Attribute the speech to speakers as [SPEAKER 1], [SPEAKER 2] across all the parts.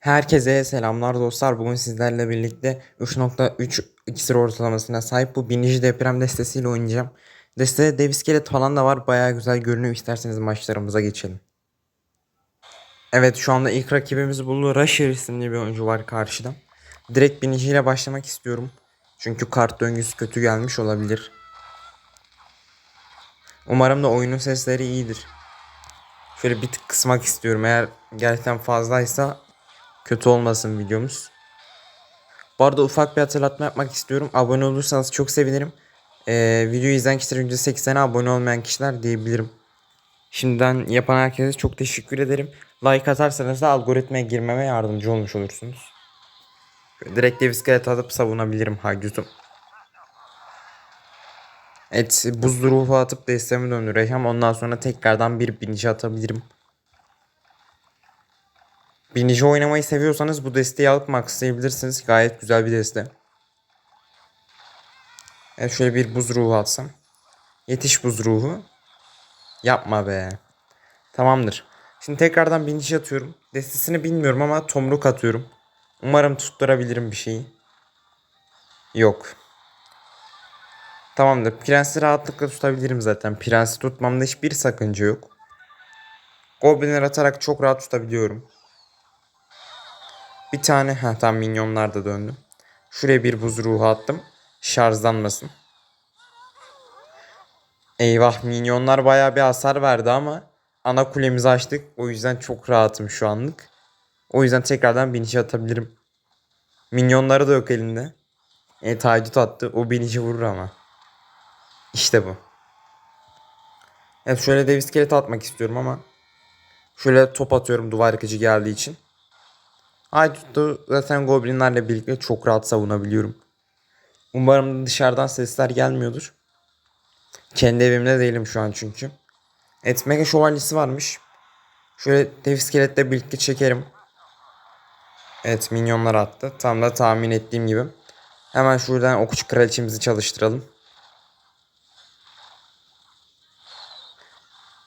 [SPEAKER 1] Herkese selamlar dostlar. Bugün sizlerle birlikte 3.3 iksir ortalamasına sahip bu birinci deprem destesiyle oynayacağım. Destede dev iskelet falan da var. Bayağı güzel görünüyor. İsterseniz maçlarımıza geçelim. Evet şu anda ilk rakibimiz Blue Rusher isimli bir oyuncu var karşıda. Direkt biniciyle başlamak istiyorum. Çünkü kart döngüsü kötü gelmiş olabilir. Umarım da oyunun sesleri iyidir. Şöyle bir tık kısmak istiyorum. Eğer gerçekten fazlaysa kötü olmasın videomuz. Bu arada ufak bir hatırlatma yapmak istiyorum. Abone olursanız çok sevinirim. Ee, videoyu izleyen kişiler %80'e abone olmayan kişiler diyebilirim. Şimdiden yapan herkese çok teşekkür ederim. Like atarsanız da algoritmaya girmeme yardımcı olmuş olursunuz. Direkt dev iskelet atıp savunabilirim haydutum. Evet buz ruhu atıp destemi döndüreceğim. Ondan sonra tekrardan bir binici atabilirim. Binici oynamayı seviyorsanız bu desteği alıp maxlayabilirsiniz. Gayet güzel bir deste. Evet şöyle bir buz ruhu atsam. Yetiş buz ruhu. Yapma be. Tamamdır. Şimdi tekrardan binici atıyorum. Destesini bilmiyorum ama tomruk atıyorum. Umarım tutturabilirim bir şeyi. Yok. Tamamdır. Prensi rahatlıkla tutabilirim zaten. Prensi tutmamda hiçbir sakınca yok. Goblinler atarak çok rahat tutabiliyorum. Bir tane ha tam minyonlar da döndü. Şuraya bir buz ruhu attım. Şarjlanmasın. Eyvah minyonlar baya bir hasar verdi ama ana kulemizi açtık. O yüzden çok rahatım şu anlık. O yüzden tekrardan binici atabilirim. Minyonları da yok elinde. E taydut attı. O binici vurur ama. İşte bu. Evet şöyle dev iskelet atmak istiyorum ama şöyle top atıyorum duvar yıkıcı geldiği için. Haydut'u zaten goblinlerle birlikte çok rahat savunabiliyorum. Umarım dışarıdan sesler gelmiyordur. Kendi evimde değilim şu an çünkü. Evet mega şövalyesi varmış. Şöyle dev iskeletle birlikte çekerim. Evet minyonlar attı. Tam da tahmin ettiğim gibi. Hemen şuradan okçu kraliçemizi çalıştıralım.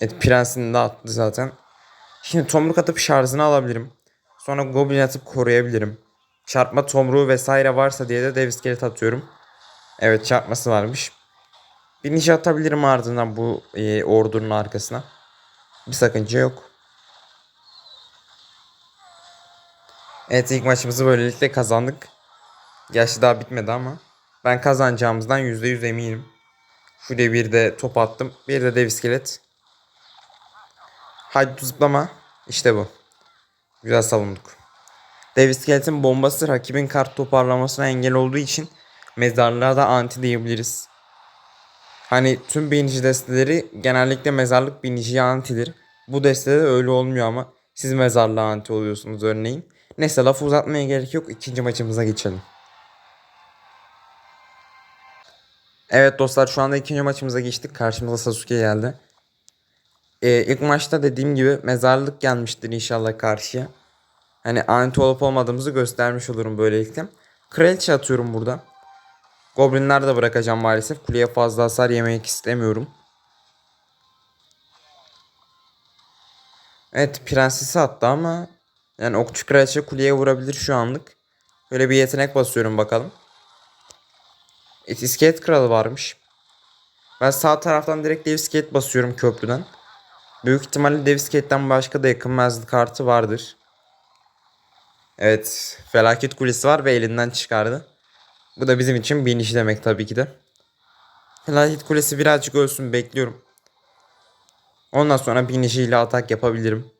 [SPEAKER 1] Evet prensini de attı zaten. Şimdi tomruk atıp şarjını alabilirim. Sonra goblin atıp koruyabilirim. Çarpma tomruğu vesaire varsa diye de dev iskelet atıyorum. Evet çarpması varmış. Bir ninja atabilirim ardından bu e, ordunun arkasına. Bir sakınca yok. Evet ilk maçımızı böylelikle kazandık. Gerçi daha bitmedi ama. Ben kazanacağımızdan %100 eminim. Şuraya bir de top attım. Bir de dev iskelet. Haydi zıplama. İşte bu. Güzel savunduk. Dev iskeletin bombası rakibin kart toparlamasına engel olduğu için mezarlığa da anti diyebiliriz. Hani tüm binici desteleri genellikle mezarlık biniciye antidir. Bu destede öyle olmuyor ama siz mezarlığa anti oluyorsunuz örneğin. Neyse lafı uzatmaya gerek yok. İkinci maçımıza geçelim. Evet dostlar şu anda ikinci maçımıza geçtik. Karşımıza Sasuke geldi. Ee, ilk maçta dediğim gibi mezarlık gelmiştir inşallah karşıya. Hani anti olup olmadığımızı göstermiş olurum böylelikle. Kraliçe atıyorum burada. Goblinler de bırakacağım maalesef. Kuleye fazla hasar yemek istemiyorum. Evet prensesi attı ama yani okçu kraliçe kuleye vurabilir şu anlık. Böyle bir yetenek basıyorum bakalım. Evet iskelet kralı varmış. Ben sağ taraftan direkt dev iskelet basıyorum köprüden. Büyük ihtimalle dev iskeletten başka da yakın menzil kartı vardır. Evet felaket kulesi var ve elinden çıkardı. Bu da bizim için bir iş demek tabii ki de. Felaket kulesi birazcık ölsün bekliyorum. Ondan sonra bir ile atak yapabilirim.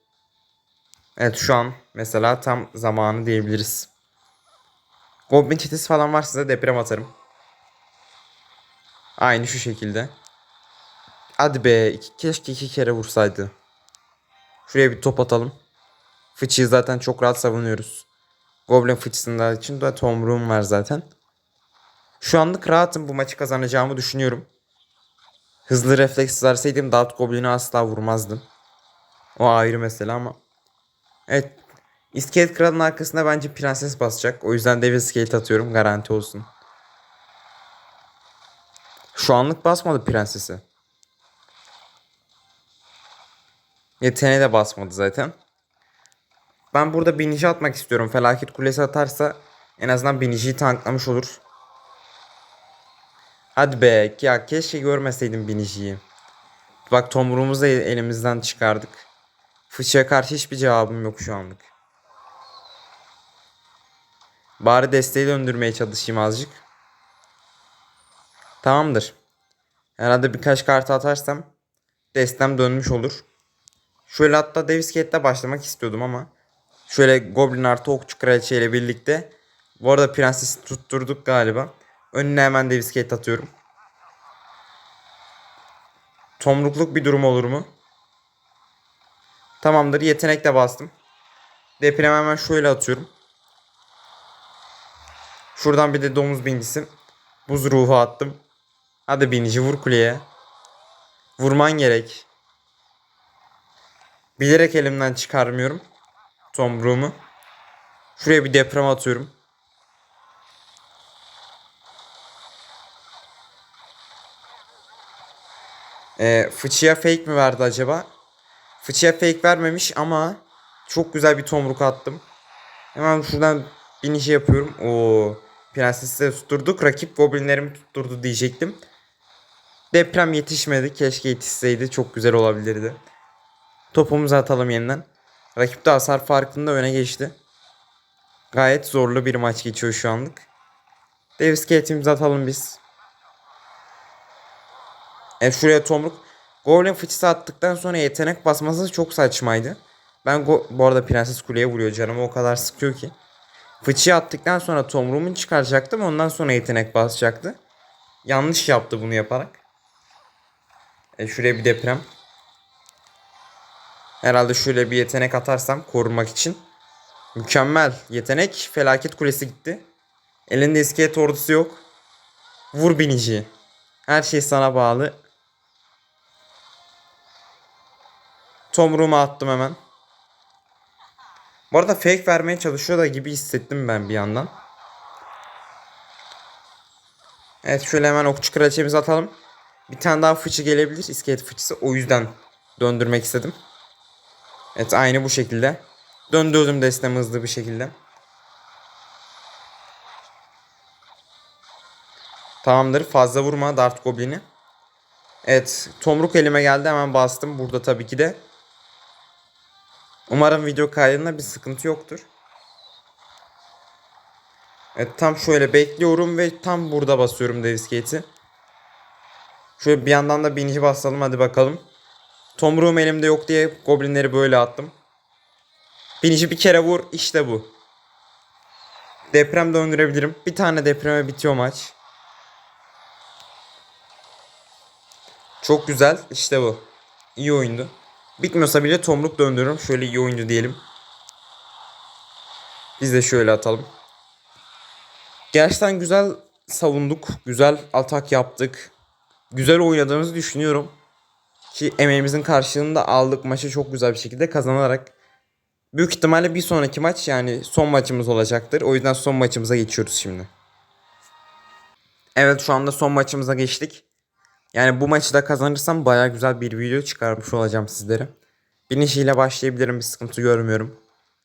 [SPEAKER 1] Evet şu an mesela tam zamanı diyebiliriz. Goblin çetesi falan varsa da deprem atarım. Aynı şu şekilde. Hadi be iki, keşke iki kere vursaydı. Şuraya bir top atalım. Fıçıyı zaten çok rahat savunuyoruz. Goblin fıçısında için de tomruğum var zaten. Şu anlık rahatım bu maçı kazanacağımı düşünüyorum. Hızlı refleks verseydim Dart Goblin'i asla vurmazdım. O ayrı mesele ama. Evet. İskelet kralın arkasında bence prenses basacak. O yüzden dev iskelet atıyorum garanti olsun. Şu anlık basmadı prensesi. Yeteneğe de basmadı zaten. Ben burada binici atmak istiyorum. Felaket kulesi atarsa en azından biniciyi tanklamış olur. Hadi be ya keşke görmeseydim biniciyi. Bak tomruğumuzu da elimizden çıkardık. Fıçıya karşı hiçbir cevabım yok şu anlık. Bari desteği döndürmeye çalışayım azıcık. Tamamdır. Herhalde birkaç kart atarsam destem dönmüş olur. Şöyle hatta Davis Gate'de başlamak istiyordum ama şöyle Goblin artı Okçu Kraliçe ile birlikte bu arada Prenses'i tutturduk galiba. Önüne hemen Davis Gate atıyorum. Tomrukluk bir durum olur mu? Tamamdır. Yetenek de bastım. Deprem hemen şöyle atıyorum. Şuradan bir de domuz bingisi. Buz ruhu attım. Hadi binici vur kuleye. Vurman gerek. Bilerek elimden çıkarmıyorum. Tomruğumu. Şuraya bir deprem atıyorum. Ee, fıçıya fake mi verdi acaba? Fıçıya fake vermemiş ama çok güzel bir tomruk attım. Hemen şuradan binişi yapıyorum. Oo, prensesi de tutturduk. Rakip goblinlerimi tutturdu diyecektim. Deprem yetişmedi. Keşke yetişseydi. Çok güzel olabilirdi. Topumuzu atalım yeniden. Rakip de hasar farkında öne geçti. Gayet zorlu bir maç geçiyor şu anlık. Davis Gate'imizi atalım biz. Evet şuraya tomruk. Goblin fıçısı attıktan sonra yetenek basması çok saçmaydı. Ben bu arada Prenses Kule'ye vuruyor canımı o kadar sıkıyor ki. Fıçıyı attıktan sonra tomruğumu çıkaracaktım ondan sonra yetenek basacaktı. Yanlış yaptı bunu yaparak. E şuraya bir deprem. Herhalde şöyle bir yetenek atarsam korunmak için. Mükemmel. Yetenek felaket kulesi gitti. Elinde iskelet ordusu yok. Vur binici. Her şey sana bağlı. Tomruğumu attım hemen. Bu arada fake vermeye çalışıyor da gibi hissettim ben bir yandan. Evet şöyle hemen okçu kraliçemizi atalım. Bir tane daha fıçı gelebilir. iskelet fıçısı. O yüzden döndürmek istedim. Evet aynı bu şekilde. Döndürdüm destemi hızlı bir şekilde. Tamamdır. Fazla vurma Dart Goblin'i. Evet. Tomruk elime geldi. Hemen bastım. Burada tabii ki de. Umarım video kaydında bir sıkıntı yoktur. Evet tam şöyle bekliyorum ve tam burada basıyorum Davis Gate'i. Şöyle bir yandan da binici basalım hadi bakalım. Tomruğum elimde yok diye goblinleri böyle attım. Binici bir kere vur işte bu. Deprem döndürebilirim. Bir tane depreme bitiyor maç. Çok güzel işte bu. İyi oyundu. Bitmiyorsa bile tomruk döndürürüm. Şöyle iyi oyuncu diyelim. Biz de şöyle atalım. Gerçekten güzel savunduk. Güzel atak yaptık. Güzel oynadığımızı düşünüyorum. Ki emeğimizin karşılığını da aldık. Maçı çok güzel bir şekilde kazanarak. Büyük ihtimalle bir sonraki maç yani son maçımız olacaktır. O yüzden son maçımıza geçiyoruz şimdi. Evet şu anda son maçımıza geçtik. Yani bu maçı da kazanırsam baya güzel bir video çıkarmış olacağım sizlere. Binişiyle başlayabilirim bir sıkıntı görmüyorum.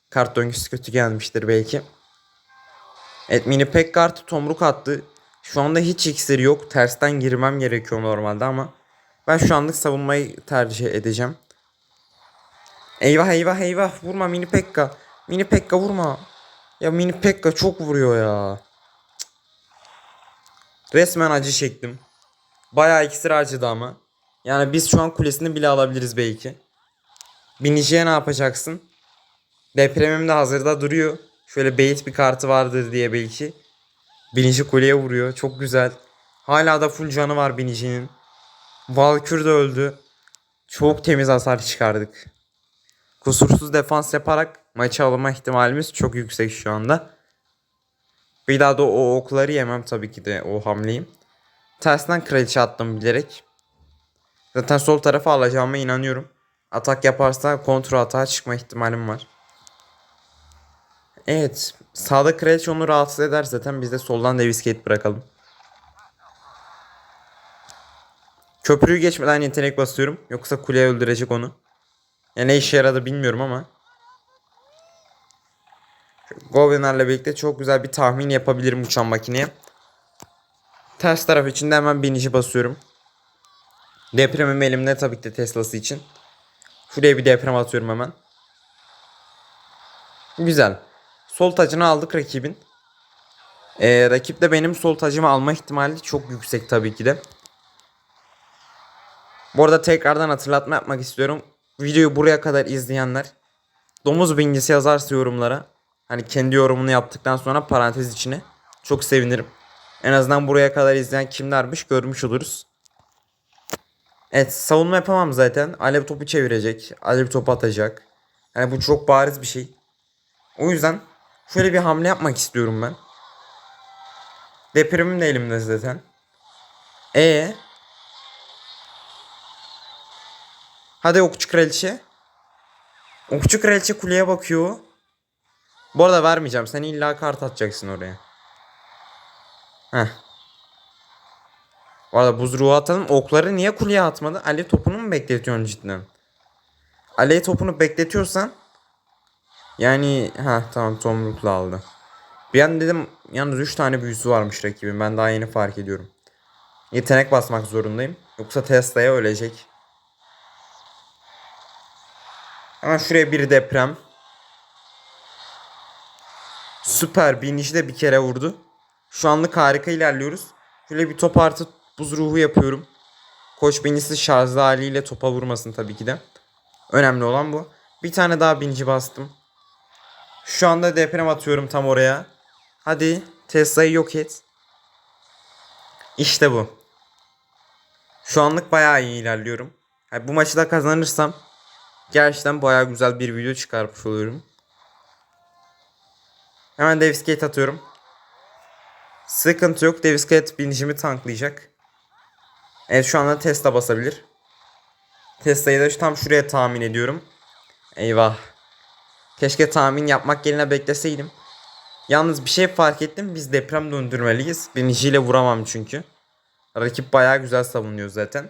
[SPEAKER 1] Kart döngüsü kötü gelmiştir belki. Evet mini pek kartı tomruk attı. Şu anda hiç iksiri yok. Tersten girmem gerekiyor normalde ama ben şu anlık savunmayı tercih edeceğim. Eyvah eyvah eyvah vurma mini pekka. Mini pekka vurma. Ya mini pekka çok vuruyor ya. Resmen acı çektim. Bayağı iksir harcadı ama. Yani biz şu an kulesini bile alabiliriz belki. Biniciye ne yapacaksın? Depremim de hazırda duruyor. Şöyle bait bir kartı vardır diye belki. Binici kuleye vuruyor. Çok güzel. Hala da full canı var binicinin. Valkür de öldü. Çok temiz hasar çıkardık. Kusursuz defans yaparak maçı alma ihtimalimiz çok yüksek şu anda. Bir daha da o okları yemem tabii ki de o hamleyi. Tersinden kraliçe attım bilerek. Zaten sol tarafa alacağıma inanıyorum. Atak yaparsa kontrol atağa çıkma ihtimalim var. Evet. Sağda kraliçe onu rahatsız eder zaten. Biz de soldan Davis Gate bırakalım. Köprüyü geçmeden yetenek basıyorum. Yoksa kuleye öldürecek onu. Ya ne işe yaradı bilmiyorum ama. Goblinlerle birlikte çok güzel bir tahmin yapabilirim uçan makineye. Ters taraf için de hemen binici basıyorum. Depremim elimde tabii ki de Tesla'sı için. Şuraya bir deprem atıyorum hemen. Güzel. Sol tacını aldık rakibin. Ee, rakip de benim sol tacımı alma ihtimali çok yüksek tabii ki de. Bu arada tekrardan hatırlatma yapmak istiyorum. Videoyu buraya kadar izleyenler domuz bingisi yazarsa yorumlara hani kendi yorumunu yaptıktan sonra parantez içine çok sevinirim. En azından buraya kadar izleyen kimlermiş görmüş oluruz. Evet savunma yapamam zaten. Alev topu çevirecek. Alev topu atacak. Yani bu çok bariz bir şey. O yüzden şöyle bir hamle yapmak istiyorum ben. Depremim de elimde zaten. E Hadi okçu kraliçe. Okçu kraliçe kuleye bakıyor. Bu arada vermeyeceğim. Sen illa kart atacaksın oraya. Heh. Bu arada buz ruhu atalım. Okları niye kuleye atmadı? Alev topunu mu bekletiyorsun cidden? Alev topunu bekletiyorsan yani ha tamam tomrukla aldı. Bir an dedim yalnız 3 tane büyüsü varmış rakibin. Ben daha yeni fark ediyorum. Yetenek basmak zorundayım. Yoksa Tesla'ya ölecek. Hemen şuraya bir deprem. Süper. Birinci de bir kere vurdu. Şu anlık harika ilerliyoruz. Şöyle bir top artı buz ruhu yapıyorum. Koç binicisi şarjlı haliyle topa vurmasın tabii ki de. Önemli olan bu. Bir tane daha binici bastım. Şu anda deprem atıyorum tam oraya. Hadi Tesla'yı yok et. İşte bu. Şu anlık bayağı iyi ilerliyorum. Yani bu maçı da kazanırsam gerçekten bayağı güzel bir video çıkarmış oluyorum. Hemen Davis Gate atıyorum. Sıkıntı yok. Davis Gate binicimi tanklayacak. Evet şu anda Tesla basabilir. Tesla'yı da tam şuraya tahmin ediyorum. Eyvah. Keşke tahmin yapmak yerine bekleseydim. Yalnız bir şey fark ettim. Biz deprem döndürmeliyiz. Biniciyle vuramam çünkü. Rakip bayağı güzel savunuyor zaten.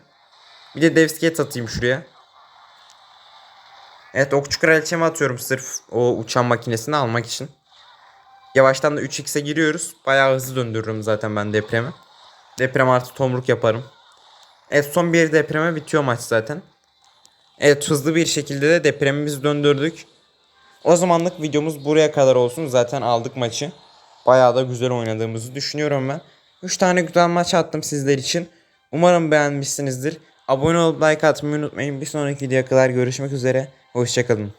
[SPEAKER 1] Bir de Davis Gate atayım şuraya. Evet okçu kraliçemi atıyorum sırf o uçan makinesini almak için. Yavaştan da 3x'e giriyoruz. Bayağı hızlı döndürürüm zaten ben depremi. Deprem artı tomruk yaparım. Evet son bir depreme bitiyor maç zaten. Evet hızlı bir şekilde de depremimizi döndürdük. O zamanlık videomuz buraya kadar olsun. Zaten aldık maçı. Bayağı da güzel oynadığımızı düşünüyorum ben. 3 tane güzel maç attım sizler için. Umarım beğenmişsinizdir. Abone olup like atmayı unutmayın. Bir sonraki videoya kadar görüşmek üzere. Hoşçakalın.